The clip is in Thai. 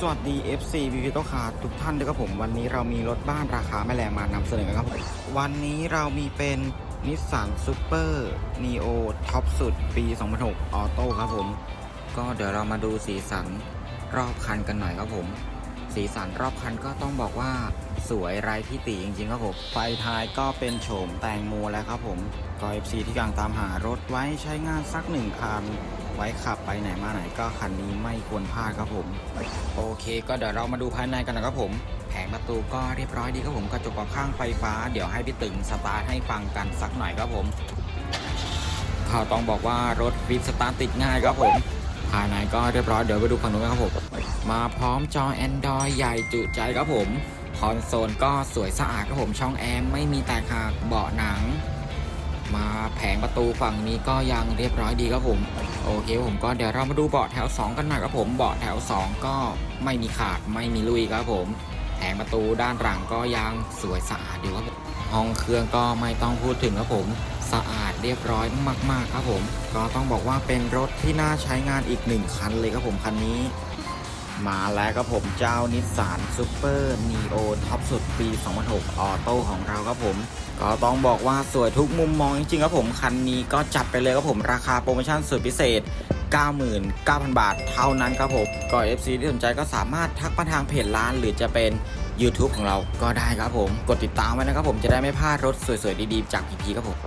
สวัสดี FC พีพีโตคาทุกท่านด้วยครับผม วันนี้เรามีรถบ้านราคาไม่แรงมานำเสนอครับผมวันนี้เรามีเป็นนิสสันซูเปอร์นีโอท็อปสุดปี 2006 ออโต้ครับผม ก็เดี๋ยวเรามาดูสีสันรอบคันกันหน่อยครับผม สีสันรอบคันก็ต้องบอกว่าสวยไร้ที่ติจริงๆครับผม ไฟท้ายก็เป็นโฉมแตงโมแล้วครับผมก็ FC ที่กำลังตามหารถไว้ใช้งานสักหนึ่งคัน ไว้ขับไปไหนมาไหนก็คันนี้ไม่ควรพลาดครับผม โอเค ก็เดี๋ยวเรามาดูภายในกันนะครับผม แผงประตูก็เรียบร้อยดีครับผมกระจกกับข้างไฟฟ้าเดี๋ยวให้พี่ตึงสตาร์ทให้ฟังกันสักหน่อยครับผมเขาต้องบอกว่ารถฟิตสตาร์ทติดง่ายครับผมายในก็เรียบร้อยเดี๋ยวไปดูฝั่งนู้นกันครับผม มาพร้อมจอ Android ใหญ่จุใจครับผม คอนโซลก็สวยสะอาดครับผมช่องแอร์ไม่มีแตกหักเบาะหนัง มาแผงประตูฝั่งนี้ก็ยังเรียบร้อยดีครับผม โอเคผมก็เดี๋ยวเรามาดูเบาะแถว 2 กันหน่อยครับผมเบาะแถว 2 ก็ไม่มีขาดไม่มีลุยครับผมแผงประตูด้านหลังก็ยังสวยสะอาดอยู่ครับผมห้องเครื่องก็ไม่ต้องพูดถึงครับผมสะอาด เรียบร้อยมาก ๆ ครับผม ก็ต้องบอกว่าเป็นรถที่น่าใช้งานอีกหนึ่งคันเลยครับผมคันนี้ มาแล้วครับผมเจ้านิสสันซูเปอร์นีโอท็อปสุดปี 2006 ออโต้ของเราครับผม ก็ต้องบอกว่าสวยทุกมุมมองจริงๆครับผมคันนี้ก็จัดไปเลยครับผมราคาโปรโมชั่นสุดพิเศษ99,000 บาทเท่านั้นครับผมก็ FC ที่สนใจก็สามารถทักมาทางเพจร้าน หรือจะเป็น YouTube ของเราก็ได้ครับผม กดติดตามไว้นะครับผมจะได้ไม่พลาดรถสวยๆ ดีๆ จากพีพีครับผม